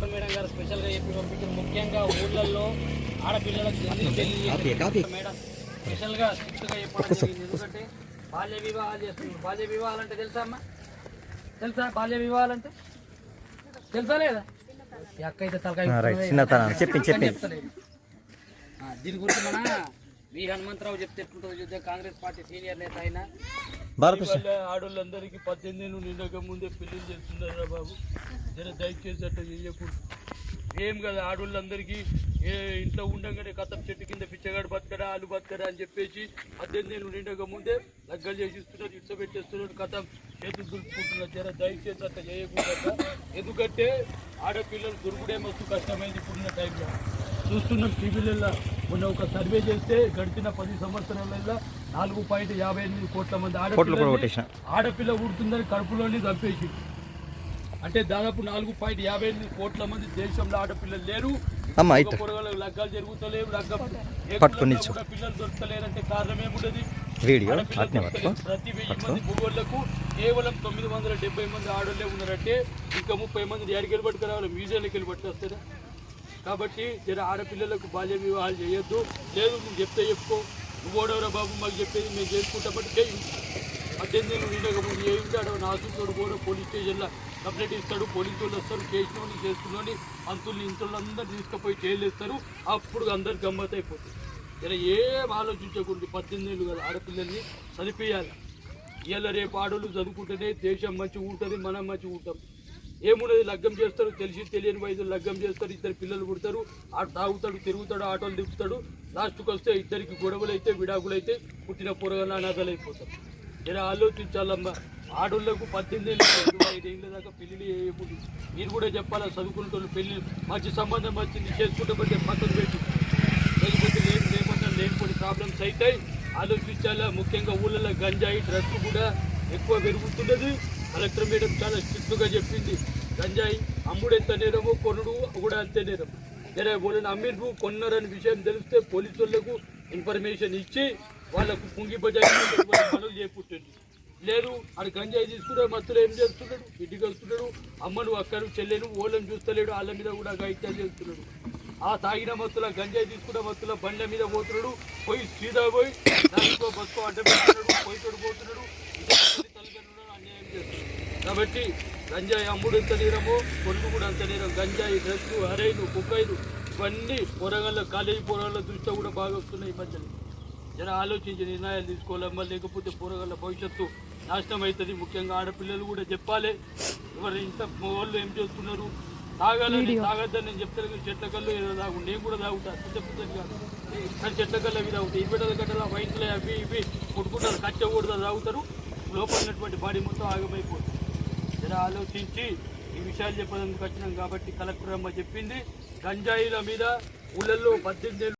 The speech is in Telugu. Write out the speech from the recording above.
కలెక్టర్ మేడం గారు స్పెషల్గా చెప్పి పంపించారు. ముఖ్యంగా ఊళ్ళల్లో ఆడపిల్లలకు ఎందుకు? మేడం. స్పెషల్గా స్ట్రిక్ట్గా చెప్పడం జరిగింది. ఎందుకంటే బాల్య వివాహాలు చేస్తున్నారు. బాల్య వివాహాలు అంటే తెలుసా అమ్మా? తెలుసా బాల్య వివాహాలు అంటే? తెలుసా లేదా? అక్క అయితే తలకాయ దీని గురించి మన వి హనుమంతరావు చెప్తే ఎట్లుంటుందో చూద్దాం. కాంగ్రెస్ పార్టీ సీనియర్ నేత వల్ల ఆడోళ్ళందరికీ పద్దెనిమిది నిండక ముందే పెళ్ళి చేస్తున్నారా బాబు? జర దయచేసి అట్లా చేయకూడదు. ఏం కదా ఆడోళ్ళందరికీ ఏ ఇంట్లో ఉండగానే కథం చెట్టు కింద పిచ్చగాడు బతకడా ఆలు బతకడా అని చెప్పేసి పద్దెనిమిది ఏళ్ళు నిండక ముందే లగ్గలు చేసి ఇస్తున్నారు ఇట్లా పెట్టేస్తున్నారు కథం చేతులు దులుపుకుంటున్నారు. జర దయచేసి అట్లా చేయకూడదు ఎందుకంటే ఆడపిల్లలు దొరుకుడే మస్తు కష్టమైంది ఇప్పుడున్న టైంలో. చూస్తున్నాం టీవీలలో మొన్న ఒక సర్వే చేస్తే గడిచిన పది సంవత్సరాలలో నాలుగు పాయింట్ యాభై ఎనిమిది కోట్ల మంది కొట్టేసిన. ఆడపిల్ల పుడుతుందని కడుపులోని చంపేసి అంటే దాదాపు నాలుగు పాయింట్ యాభై ఎనిమిది కోట్ల మంది దేశంలో ఆడపిల్లలు లేరు. అమ్మ లగ్గాలు జరుగుతలేవు లగ్గ పట్టుకొని పిల్లలు కారణం వీడియో అట్నే పట్టుకో. ప్రతి వెయ్యి మంది భూగోళ్ళకు కేవలం తొమ్మిది వందల డెబ్బై మంది ఆడోళ్ళే ఉన్నారంటే ఇంకా ముప్పై మంది ఎడికెళ్ళి పట్టుకురావాలి? మ్యూజియంలోకి వెళ్ళి పట్టుకొస్తారా? కాబట్టి జర ఆడపిల్లలకు బాల్య వివాహాలు చేయొద్దు. లేదు నువ్వు చెప్తే చెప్పుకో. నువ్వు ఓడవరా బాబు మాకు చెప్పేది మేము చేసుకుంటాం. బట్టి చేయి పద్దెనిమిది ఏళ్ళు నిండక ఏ ఉంటాడో నాసుకుడు కూడా పోలీస్ స్టేషన్లో కంప్లైంట్ ఇస్తాడు పోలీసు వాళ్ళు వస్తారు చేసినోని చేసుకుని అంతుల్ని ఇంతుల్ని అందరూ తీసుకుపోయి జైలు అప్పుడు అందరు గమ్మత్ అయిపోతుంది ఇలా ఏం ఆలోచించకూడదు. పద్దెనిమిది ఏళ్ళు కదా ఆడపిల్లల్ని చదివేయాలి. ఇవాళ రేపు ఆడోళ్ళు చదువుకుంటేనే దేశం మంచిగా ఉంటుంది మనం మంచిగా ఉంటాం ఏమున్నది లగ్గం చేస్తారు? తెలిసి తెలియని వయసు లగ్గం చేస్తారు ఇద్దరు పిల్లలు పుడతారు ఆడు తాగుతాడు తిరుగుతాడు ఆటోలు దిపుతాడు లాస్ట్కి వస్తే ఇద్దరికి గొడవలు అయితే విడాకులు అయితే పుట్టిన పొరగల అనాథలు అయిపోతారు ఇలా ఆలోచించాలమ్మా. ఆడోళ్ళకు పద్దెనిమిది ఏళ్ళు ఐదు ఏళ్ళ దాకా పెళ్ళి చేయకూడదు. మీరు కూడా చెప్పాలా చదువుకుంటున్న పెళ్ళి మంచి సంబంధం వచ్చింది చేసుకుంటే పక్కన పెట్టి. లేకపోతే లేని లేకుండా లేనిపోని ప్రాబ్లమ్స్ అవుతాయి ఆలోచించాలా ముఖ్యంగా ఊళ్ళలో గంజాయి డ్రగ్స్ కూడా ఎక్కువ పెరుగుతున్నది. కలెక్టర్ మేడం చాలా స్ట్రిక్ట్గా చెప్పింది. గంజాయి అమ్ముడు ఎంత నేరమో కొనుడు కూడా అంతే నేరం. జరే వాళ్ళని అమ్మిర్రు కొన్నారని విషయం తెలిస్తే పోలీసు ఇన్ఫర్మేషన్ ఇచ్చి వాళ్ళకు పుంగి అని గంజాయి తీసుకుంటే మత్తులు ఏం చేస్తున్నాడు? ఇంటికి వస్తున్నాడు అమ్మను అక్కను చెల్లెను ఓళ్ళని చూస్తలేడు. వాళ్ళ మీద కూడా గైత్యాలు చేస్తున్నాడు. ఆ తాగిన మత్తుల గంజాయి తీసుకున్న మత్తుల బండ్ల మీద పోతున్నాడు. పోయి సీదా పోయి దానికో బస్సు అడ్డ పెడుతున్నాడు. పోయి పోతున్నాడు. తల్లిదండ్రులను అన్యాయం చేస్తున్నాడు కాబట్టి గంజాయి అమ్ముడు ఎంత నేరము కొడుకు కూడా అంత నేరం. గంజాయి డ్రగ్స్ హరైలు కుక్కైలు ఇవన్నీ పొరగల్ల కాలేజీ పొరగల్ల దృష్ట్యా కూడా బాగా వస్తున్నాయి ఈ మధ్యలో జర ఆలోచించి నిర్ణయాలు తీసుకోవాలి? మళ్ళీ లేకపోతే పూరగల భవిష్యత్తు నాశనం అవుతుంది ముఖ్యంగా ఆడపిల్లలు కూడా చెప్పాలి. ఎవరు ఇంత వాళ్ళు ఏం చేస్తున్నారు? తాగాలని తాగద్దని నేను చెప్తాను కానీ చెట్ల కళ్ళు ఏదో తాగు నేను కూడా తాగుతా. పెద్దది కాదు కానీ చెట్ల కళ్ళు అవి తాగుతాయి ఇరవై గంటల వైన్లు అవి ఇవి కొట్టుకుంటారు. కచ్చ కూడా తాగుతారు. లోపల ఉన్నటువంటి బాడీ మొత్తం ఆగమైపోతుంది. జర ఆలోచించి ఈ విషయాలు చెప్పడానికి వచ్చినాం కాబట్టి కలెక్టర్ అమ్మ చెప్పింది. గంజాయిల మీద ఊళ్ళల్లో పద్దెనిమిది